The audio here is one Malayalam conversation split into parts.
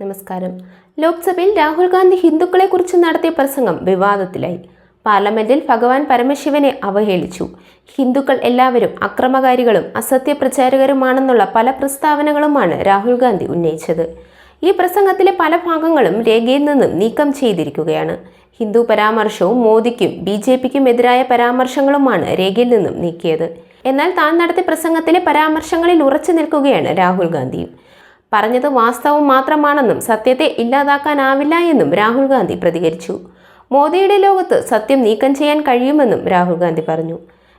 നമസ്കാരം. ലോക്സഭയിൽ രാഹുൽ ഗാന്ധി ഹിന്ദുക്കളെക്കുറിച്ച് നടത്തിയ പ്രസംഗം വിവാദത്തിലായി. പാർലമെന്റിൽ ഭഗവാൻ പരമശിവനെ അവഹേളിച്ചു. ഹിന്ദുക്കൾ എല്ലാവരും അക്രമകാരികളും അസത്യപ്രചാരകരുമാണെന്നുള്ള പല പ്രസ്താവനകളുമാണ് രാഹുൽ ഗാന്ധി ഉന്നയിച്ചത്. ഈ പ്രസംഗത്തിലെ പല ഭാഗങ്ങളും രേഖയിൽ നിന്നും നീക്കം ചെയ്തിരിക്കുകയാണ്. ഹിന്ദു പരാമർശവും മോദിക്കും ബി ജെ പിക്കും എതിരായ പരാമർശങ്ങളുമാണ് രേഖയിൽ നിന്നും നീക്കിയത്. എന്നാൽ താൻ നടത്തിയ പ്രസംഗത്തിലെ പരാമർശങ്ങളിൽ ഉറച്ചു നിൽക്കുകയാണ് രാഹുൽ ഗാന്ധിയും. പറഞ്ഞത് വാസ്തവം മാത്രമാണെന്നും സത്യത്തെ ഇല്ലാതാക്കാനാവില്ല എന്നും രാഹുൽ ഗാന്ധി പ്രതികരിച്ചു. മോദിയുടെ ലോകത്ത് സത്യം നീക്കം ചെയ്യാൻ കഴിയുമെന്നും രാഹുൽ ഗാന്ധി പറഞ്ഞു.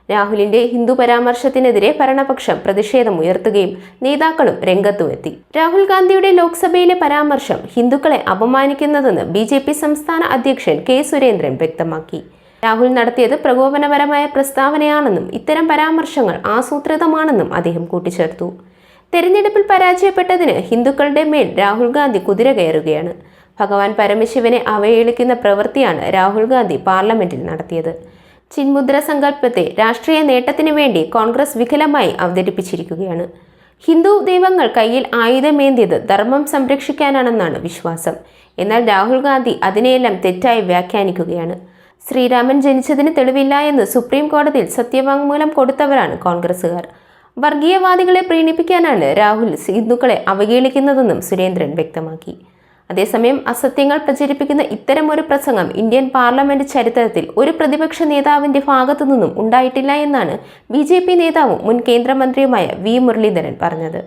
രാഹുലിന്റെ ഹിന്ദു പരാമർശത്തിനെതിരെ ഭരണപക്ഷം പ്രതിഷേധം ഉയർത്തുകയും നേതാക്കളും രംഗത്തുമെത്തി. രാഹുൽ ഗാന്ധിയുടെ ലോക്സഭയിലെ പരാമർശം ഹിന്ദുക്കളെ അപമാനിക്കുന്നതെന്ന് ബി ജെ പി സംസ്ഥാന അധ്യക്ഷൻ കെ സുരേന്ദ്രൻ വ്യക്തമാക്കി. രാഹുൽ നടത്തിയത് പ്രകോപനപരമായ പ്രസ്താവനയാണെന്നും ഇത്തരം പരാമർശങ്ങൾ ആസൂത്രിതമാണെന്നും അദ്ദേഹം കൂട്ടിച്ചേർത്തു. തെരഞ്ഞെടുപ്പിൽ പരാജയപ്പെട്ടതിന് ഹിന്ദുക്കളുടെ മേൽ രാഹുൽ ഗാന്ധി കുതിര കയറുകയാണ്. ഭഗവാൻ പരമശിവനെ അവഹേളിക്കുന്ന പ്രവൃത്തിയാണ് രാഹുൽ ഗാന്ധി പാർലമെന്റിൽ നടത്തിയത്. ചിന്മുദ്ര സങ്കല്പത്തെ രാഷ്ട്രീയ നേട്ടത്തിനു വേണ്ടി കോൺഗ്രസ് വികലമായി അവതരിപ്പിച്ചിരിക്കുകയാണ്. ഹിന്ദു ദൈവങ്ങൾ കയ്യിൽ ആയുധമേന്തിയത് ധർമ്മം സംരക്ഷിക്കാനാണെന്നാണ് വിശ്വാസം. എന്നാൽ രാഹുൽ ഗാന്ധി അതിനെയെല്ലാം തെറ്റായി വ്യാഖ്യാനിക്കുകയാണ്. ശ്രീരാമൻ ജനിച്ചതിന് തെളിവില്ല എന്ന് സുപ്രീം കോടതിയിൽ സത്യവാങ്മൂലം കൊടുത്തവരാണ് കോൺഗ്രസുകാർ വർഗീയവാദികളെ പ്രീണിപ്പിക്കാനാണ് രാഹുൽ ഹിന്ദുക്കളെ അവഗണിക്കുന്നതെന്നും സുരേന്ദ്രൻ വ്യക്തമാക്കി. അതേസമയം അസത്യങ്ങൾ പ്രചരിപ്പിക്കുന്ന ഇത്തരമൊരു പ്രസംഗം ഇന്ത്യൻ പാർലമെന്റ് ചരിത്രത്തിൽ ഒരു പ്രതിപക്ഷ നേതാവിന്റെ ഭാഗത്തു നിന്നും ഉണ്ടായിട്ടില്ല എന്നാണ് ബി നേതാവും മുൻ കേന്ദ്രമന്ത്രിയുമായ വി മുരളീധരൻ പറഞ്ഞത്.